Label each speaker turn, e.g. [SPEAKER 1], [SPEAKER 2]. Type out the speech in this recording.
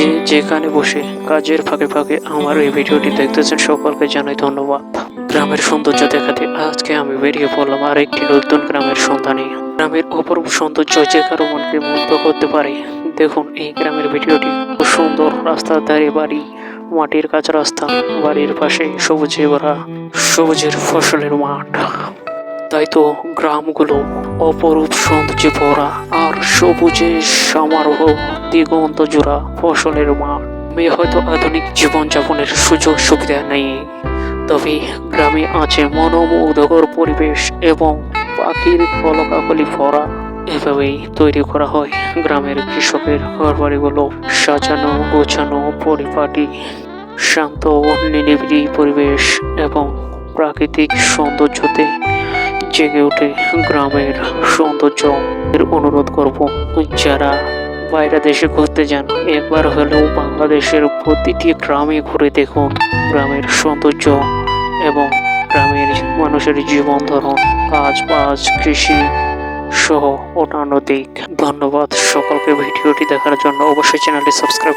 [SPEAKER 1] যে যেখানে বসে কাজের ফাঁকে ফাঁকে আমার এই ভিডিওটি দেখতেছেন, সকলকে জানাই ধন্যবাদ। গ্রামের সৌন্দর্য দেখাতে আজকে আমি বেরিয়ে পড়লাম আর একটি নতুন গ্রামের সন্ধানে। গ্রামের অপরূপ সৌন্দর্য যে কারও মনকে মুগ্ধ করতে পারে। দেখুন, এই গ্রামের ভিডিওটি খুব সুন্দর রাস্তার ধারে বাড়ি, মাটির কাঁচা রাস্তা, বাড়ির পাশে সবুজে ভরা সবুজের ফসলের মাঠ। তাই তো গ্রামগুলো অপরূপ সৌন্দর্যে ভরা আর সবুজে সমারোহ। দিগন্ত জোড়া ফসলের মাঠ। আমি হয়তো আধুনিক জীবনযাপনের সুযোগ সুবিধা নেই। তবে গ্রামে আছে মনোমুগ্ধকর পরিবেশ এবং পাখির কলকাকলি ভরা। এভাবেই তৈরি করা হয় গ্রামের কৃষকের ঘরবাড়িগুলো। সাজানো, গোছানো, পরিপাটি, শান্ত নিরিবিলি পরিবেশ এবং প্রাকৃতিক সৌন্দর্যতে জেগে ওঠে গ্রামের সৌন্দর্য। অনুরোধ করব, যারা বাইরে দেশে ঘুরতে যান। একবার হলেও বাংলাদেশের প্রতিটি গ্রামে ঘুরে দেখুন গ্রামের সৌন্দর্য এবং গ্রামের মানুষের জীবন ধরন কাজ বাজ কৃষি সহ অন্যান্য দিক। ধন্যবাদ সকলকে ভিডিওটি দেখার জন্য। অবশ্যই চ্যানেলটি সাবস্ক্রাইব